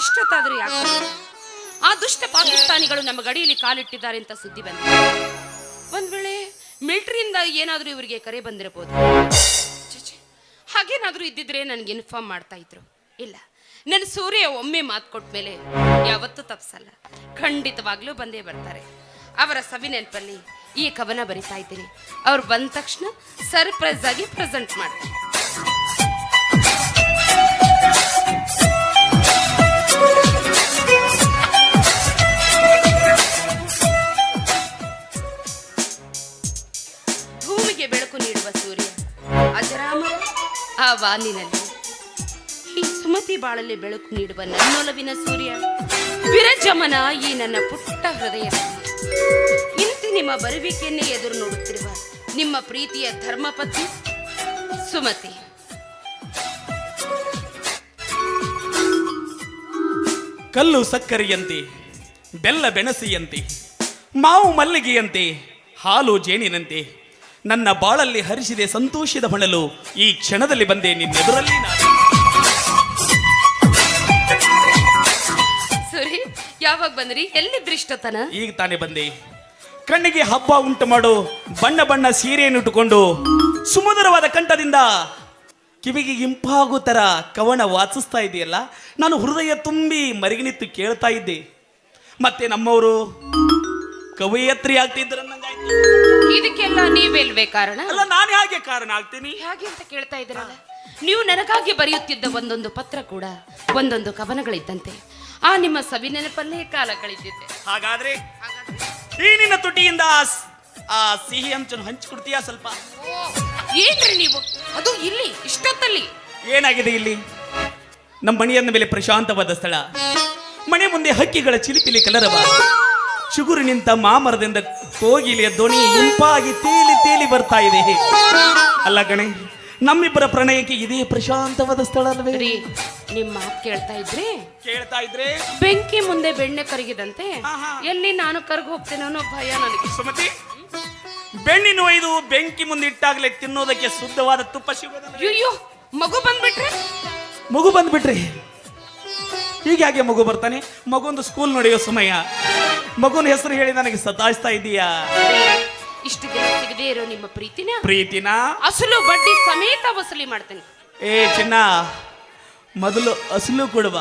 ಇಷ್ಟೊತ್ತಾದ್ರೂ ಯಾಕೆ ಆ ದುಷ್ಟ ಪಾಕಿಸ್ತಾನಿಗಳು ನಮ್ಮ ಗಡಿಯಲ್ಲಿ ಕಾಲಿಟ್ಟಿದ್ದಾರೆ ಅಂತ ಸುದ್ದಿ ಬಂದಿದೆ ಒಂದ್ ವೇಳೆ ಮಿಲಿಟರಿಯಿಂದ ಏನಾದ್ರೂ ಇವರಿಗೆ ಕರೆ ಬಂದಿರಬಹುದು. ಹಾಗೇನಾದ್ರೂ ಇದ್ದಿದ್ರೆ ನನಗೆ ಇನ್ಫಾರ್ಮ್ ಮಾಡ್ತಾ ಇದ್ರು. ಇಲ್ಲ ನನ್ನ ಸೂರ್ಯ ಒಮ್ಮೆ ಮಾತು ಕೊಟ್ಟ ಮೇಲೆ ಯಾವತ್ತೂ ತಪ್ಸಲ್ಲ. ಖಂಡಿತವಾಗ್ಲೂ ಬಂದೇ ಬರ್ತಾರೆ. ಅವರ ಸವಿ ನೆನಪಲ್ಲಿ ಈ ಕವನ ಬರಿತಾ ಇದ್ದೀನಿ. ಅವ್ರು ಬಂದ ತಕ್ಷಣ ಸರ್ಪ್ರೈಸ್ ಆಗಿ ಪ್ರೆಸೆಂಟ್ ಮಾಡ್ತೀನಿ ಬೆಳಕು ನೀಡುವ ಸೂರ್ಯ. ಅಜರಾಮರ ಆ ವಾಲಿನಲ್ಲಿ ಈ ಸುಮತಿ ಬಾಳಲ್ಲಿ ಬೆಳಕು ನೀಡುವ ನನ್ನೊಲವಿನ ಸೂರ್ಯ. ವಿರಜಮನ ಈ ನನ್ನ ಪುಟ್ಟ ಹೃದಯ. ಇಂತಿ ನಿಮ್ಮ ಬರುವಿಕೆಯನ್ನೇ ಎದುರು ನೋಡುತ್ತಿರುವ ನಿಮ್ಮ ಪ್ರೀತಿಯ ಧರ್ಮಪತ್ನಿ ಸುಮತಿ. ಕಲ್ಲು ಸಕ್ಕರೆಯಂತೆ, ಬೆಲ್ಲ ಬೆಣಸಿಯಂತೆ, ಮಾವು ಮಲ್ಲಿಗೆಯಂತೆ, ಹಾಲು ಜೇನಿನಂತೆ ನನ್ನ ಬಾಳಲ್ಲಿ ಹರಿಸಿದೆ ಸಂತೋಷದ ಹೊಣಲು ಈ ಕ್ಷಣದಲ್ಲಿ ಬಂದೆ ನಿನ್ನೆದುರಲ್ಲಿ ನಾನು. ಸರಿ ಯಾವಾಗ ಬಂದ್ರಿ? ಎಲ್ಲಿ ದೃಷ್ಟತನ ಈಗ ತಾನೇ ಬಂದೆ. ಕಣ್ಣಿಗೆ ಹಬ್ಬ ಉಂಟು ಮಾಡು ಬಣ್ಣ ಬಣ್ಣ ಸೀರೆಯನ್ನು ಇಟ್ಟುಕೊಂಡು ಸುಮಧುರವಾದ ಕಂಠದಿಂದ ಕಿವಿಗೆ ಇಂಪಾಗೋ ಥರ ಕವನ ವಾಚಿಸ್ತಾ ಇದೆಯಲ್ಲ? ನಾನು ಹೃದಯ ತುಂಬಿ ಮರಿಗಿನಿತ್ತು ಕೇಳ್ತಾ ಇದ್ದೆ. ಮತ್ತೆ ನಮ್ಮವರು ಕವಯತ್ರಿ ಆಗ್ತಿದ್ರ ಇದಕ್ಕೆಲ್ಲ ನೀವೆಲ್ವೇ ಕಾರಣ? ಅಲ್ಲ ನಾನು ಹೇಗೆ ಕಾರಣ ಆಗ್ತೀನಿ? ಹೇಗೆ ಅಂತ ಕೇಳ್ತಾ ಇದ್ದೀರಲ್ಲ? ನೀವು ನನಗಾಗಿ ಬರೆಯುತ್ತಿದ್ದ ಒಂದೊಂದು ಪತ್ರ ಕೂಡ ಒಂದೊಂದು ಕವನಗಳಿದ್ದಂತೆ. ಆ ನಿಮ್ಮ ಸವಿ ನೆನಪಲ್ಲೇ ಕಾಲ ಕಳೆದಿದ್ದೆ ಹಾಗಾದ್ರೆ? ಈ ನಿನ್ನ ತುಟಿಯಿಂದ ಆ ಸ್- ಆ ಸಿಹಿ ಅಂಚನ್ನು ಹಂಚಿಕೊಡ್ತೀಯಾ ಸ್ವಲ್ಪ? ಏನ್ರಿ ನೀವು? ಅದು ಇಲ್ಲಿ ಇಷ್ಟೊತ್ತಲ್ಲಿ. ಏನಾಗಿದೆ ಇಲ್ಲಿ? ನಮ್ಮ ಮಣಿಯನ್ನ ಮೇಲೆ ಪ್ರಶಾಂತವಾದ ಸ್ಥಳ. ಮನೆ ಮುಂದೆ ಹಕ್ಕಿಗಳ ಚಿಲಿಪಿಲಿ ಕಲರವ. ಚಿಗುರು ನಿಂತ ಮಾಮರದಿಂದ ಕೋಗಿಲೆಯ ಧ್ವನಿ ಗುಂಪಾಗಿ ತೇಲಿ ತೇಲಿ ಬರ್ತಾ ಇದೆ. ಅಲ್ಲ ಗಣೆ ನಮ್ಮಿಬ್ಬರ ಪ್ರಣಯಕ್ಕೆ ಇದೇ ಪ್ರಶಾಂತವಾದ ಸ್ಥಳ ಅಲ್ವೇ? ರೀ ನಿಮ್ಮ ಮಾತು ಕೇಳ್ತಾ ಇದ್ರಿ? ಕೇಳ್ತಾ ಇದ್ರೆ? ಬೆಂಕಿ ಮುಂದೆ ಬೆಣ್ಣೆ ಕರಗಿದಂತೆ ಆಹಾ. ಎಲ್ಲಿ ನಾನು ಕರ್ಗು ಹೋಗ್ತೇನೆ ಅನ್ನೋ ಭಯ ನನಗೆ. ಸುಮತಿ ಬೆಣ್ಣಿನ ಒಯ್ದು ಬೆಂಕಿ ಮುಂದೆ ಇಟ್ಟಾಗಲೇ ತಿನ್ನೋದಕ್ಕೆ ಶುದ್ಧವಾದ ತುಪ್ಪ ಸಿಗೋದಲ್ಲ ಅಯ್ಯೋ ಮಗು ಬಂದ್ಬಿಟ್ರೆ? ಮಗು ಬಂದ್ಬಿಟ್ರಿ? ಹೀಗೆ ಹಾಗೆ ಮಗು ಬರ್ತಾನೆ ಮಗುಂದು ಸ್ಕೂಲ್ ನಡೆಯೋ ಸಮಯ. ಮಗುನ ಹೆಸರು ಹೇಳಿ ನನಗೆ ಸತಾಯಿಸ್ತಾ ಇದೀಯಾ? ಇಷ್ಟು ದಿನ ಸಿಗದೆ ಇರೋ ನಿಮ್ಮ ಪ್ರೀತಿನ ಪ್ರೀತಿನ? ಅಸಲು ಬಡ್ಡಿ ಸಮೇತ ವಸೂಲಿ ಮಾಡ್ತೇನೆ. ಏ ಚಿನ್ನ ಮೊದಲು ಅಸಲು ಕೊಡುವ.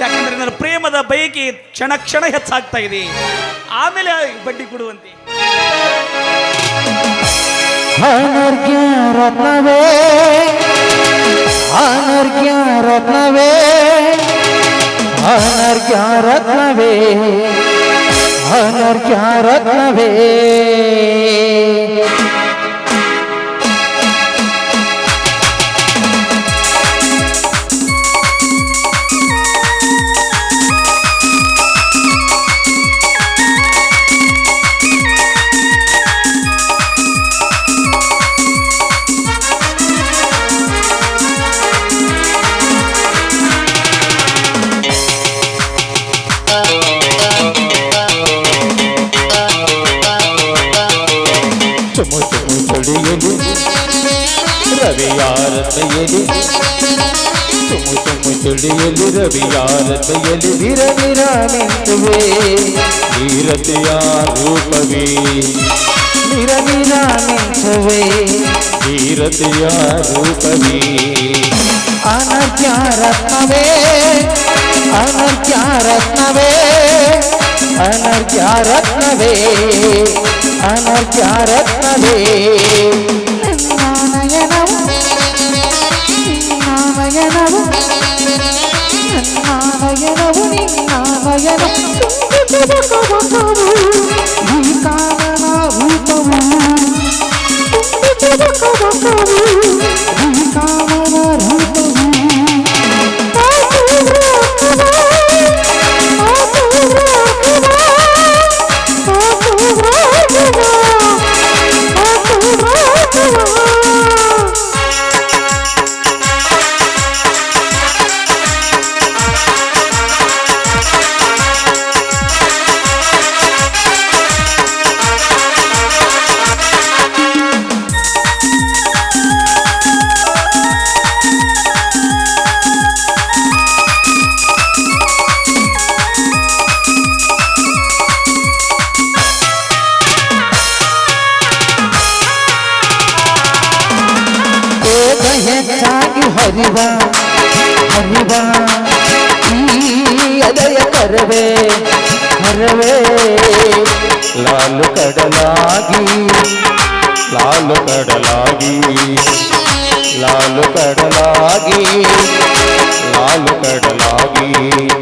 ಯಾಕಂದ್ರೆ ನನ್ನ ಪ್ರೇಮದ ಬಯಕೆ ಕ್ಷಣ ಕ್ಷಣ ಹೆಚ್ಚಾಗ್ತಾ ಇದೆ. ಆಮೇಲೆ ಬಡ್ಡಿ ಕೊಡುವಂತೆ. ಅನರ್ಘ್ಯ ರತ್ನವೇ ಅನರ್ಘ್ಯ ರತ್ನವೇ ಅನರ್ಘ್ಯ ರತ್ನವೇ. ಅನರ್ಘ್ಯ ರತ್ನವೇ ಚುಮು ಚುಮು ಚಳಿಯಲಿ ರವಿಯಾರತೆಯಲಿ ಚುಮು ಚುಮು ಚಳಿಯಲಿ ರವಿಯಾರತೆಯಲಿ ವಿರ ವಿರ ನಿಂತುವೆ ಧೀರತೆಯ ರೂಪವೇ ವಿರ ವಿರ ನಿಂತುವೆ ಧೀರತೆಯ ರೂಪವೇ ಅನರ್ಘ್ಯ ರತ್ನವೇ ಅನರ್ಘ್ಯ ರತ್ನವೇ ಅನರ್ಘ್ಯ ರತ್ನವೇ ಅನರ್ಘ್ಯ ರತ್ನವೇ ನಯನವು ನಯನವು ನಯನವು ನಿನ್ನಯನ है जाग हरिवा हरिवा। हम्म, अदय लाल कड़लागी लाल कड़लागी लाल कड़लागी लाल कड़लागी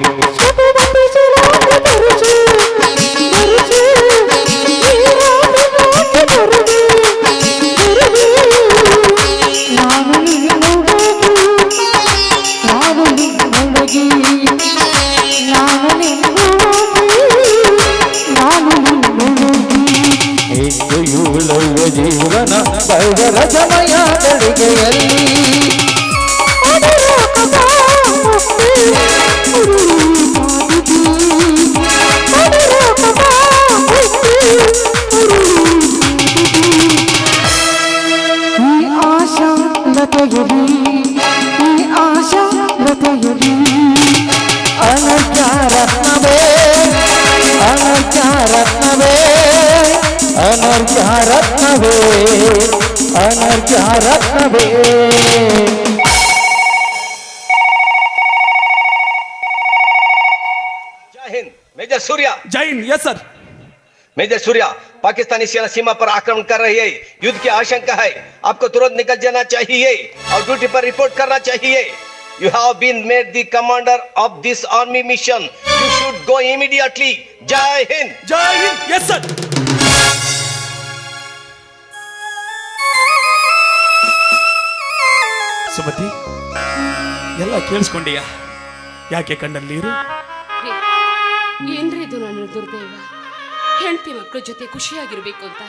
Mm-hmm. अनर्घ्या रत्नवे अनर्घ्या रत्नवे जय Hind major Surya. Yes sir major Surya Pakistani सेना सीमा पर आक्रमण कर रही है युद्ध की आशंका है आपको तुरंत निकल जाना चाहिए और ड्यूटी पर रिपोर्ट करना चाहिए। You have been made the commander of this army mission you should go immediately जय हिंद। जय हिंद यस सर ಸುಮತಿ ಎಲ್ಲ ಕೇಳಿಸ್ಕೊಂಡೀಯ? ಯಾಕೆ ಕಣ್ಣಲ್ಲಿ ನೀರು? ಏನ್ರಿ ಇದು ನನ್ನ ದುರ್ದೈವ? ಹೆಂಡತಿ ಮಕ್ಕಳ ಜೊತೆ ಖುಷಿಯಾಗಿರ್ಬೇಕು ಅಂತ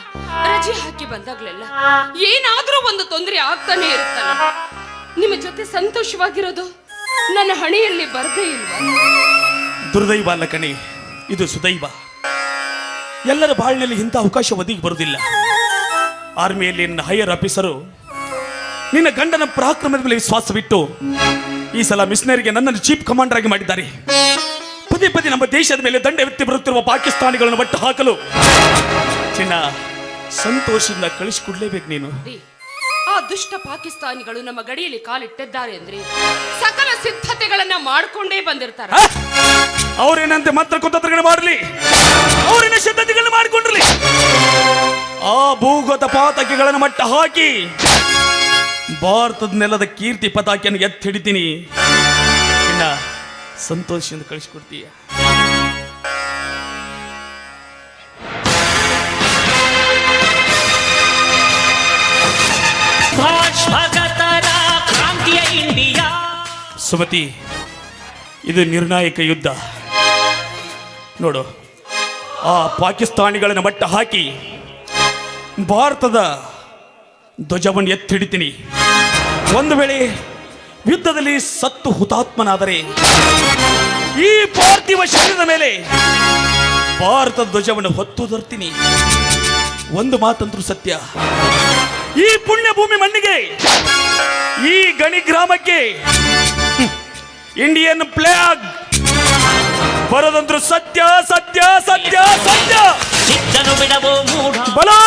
ರಜೆ ಹಾಕಿ ಬಂದಾಗ್ಲೆಲ್ಲ ಏನಾದ್ರೂ ಒಂದು ತೊಂದರೆ ಆಗ್ತಾನೆ ಇರುತ್ತಲ್ಲ. ನಿಮ್ಮ ಜೊತೆ ಸಂತೋಷವಾಗಿರೋದು ನನ್ನ ಹಣೆಯಲ್ಲಿ ಬರದೇ ಇಲ್ಲ ದುರ್ದೈವ ಅಲ್ಲ ಕಣಿ ಇದು ಸುದೈವ. ಎಲ್ಲರ ಬಾಳಿನಲ್ಲಿ ಇಂಥ ಅವಕಾಶ ಒದಗಿ ಬರುವುದಿಲ್ಲ. ಆರ್ಮಿಯಲ್ಲಿ ನನ್ನ ಹೈಯರ್ ಆಫೀಸರು ನಿನ್ನ ಗಂಡನ ಪರಾಕ್ರಮದ ಮೇಲೆ ವಿಶ್ವಾಸವಿಟ್ಟು ಈ ಸಲ ಮಿಷನರಿಗೆ ನನ್ನನ್ನು ಚೀಫ್ ಕಮಾಂಡರ್ ಆಗಿ ಮಾಡಿದ್ದಾರೆ. ಪದೇ ಪದೇ ನಮ್ಮ ದೇಶದ ಮೇಲೆ ದಂಡ ಎತ್ತಿ ಬರುತ್ತಿರುವ ಪಾಕಿಸ್ತಾನಿಗಳನ್ನು ಬಟ್ಟು ಹಾಕಲು ಚಿನ್ನ ಸಂತೋಷದಿಂದ ಕಳಿಸಿಕೊಡ್ಲೇಬೇಕು ನೀನು. ಆ ದುಷ್ಟ ಪಾಕಿಸ್ತಾನಿಗಳು ನಮ್ಮ ಗಡಿಯಲ್ಲಿ ಕಾಲಿಟ್ಟಿದ್ದಾರೆ ಅಂದ್ರೆ ಸಕಲ ಸಿದ್ಧತೆಗಳನ್ನ ಮಾಡ್ಕೊಂಡೇ ಬಂದಿರ್ತಾರೆ. ಅವರೇನಂತೆ ಮಾತ್ರ ಕುತಂತ್ರಗಳು ಮಾಡಲಿ? ಅವರೇನ ಸಿದ್ಧತೆಗಳನ್ನ ಮಾಡಿಕೊಂಡಿರಲಿ? ಆ ಭೂಗತ ಪಾತಕಿಗಳನ್ನು ಮಟ್ಟ ಹಾಕಿ ಭಾರತದ ನೆಲದ ಕೀರ್ತಿ ಪತಾಕಿಯನ್ನು ಎತ್ತಿ ಹಿಡಿತೀನಿ. ಇನ್ನ ಸಂತೋಷದಿಂದ ಕಳಿಸ್ಕೊಡ್ತೀಯ. ಸುಮತಿ ಇದು ನಿರ್ಣಾಯಕ ಯುದ್ಧ. ನೋಡು ಆ ಪಾಕಿಸ್ತಾನಿಗಳನ್ನು ಮಟ್ಟ ಹಾಕಿ ಭಾರತದ ಧ್ವಜವನ್ನು ಎತ್ತಿ ಹಿಡಿತೀನಿ. ಒಂದು ವೇಳೆ ಯುದ್ಧದಲ್ಲಿ ಸತ್ತು ಹುತಾತ್ಮನಾದರೆ ಈ ಪಾರ್ಥಿವ ಶರೀರದ ಮೇಲೆ ಭಾರತ ಧ್ವಜವನ್ನು ಹೊತ್ತು ತರ್ತೀನಿ ಒಂದು ಮಾತಂತೂ ಸತ್ಯ. ಈ ಪುಣ್ಯ ಭೂಮಿ ಮಣ್ಣಿಗೆ ಈ ಗಣಿ ಗ್ರಾಮಕ್ಕೆ ಇಂಡಿಯನ್ ಫ್ಲಾಗ್ ಬರೋದಂದ್ರು ಸತ್ಯ ಸತ್ಯ ಸತ್ಯ ಸತ್ಯ. ಬಲೋ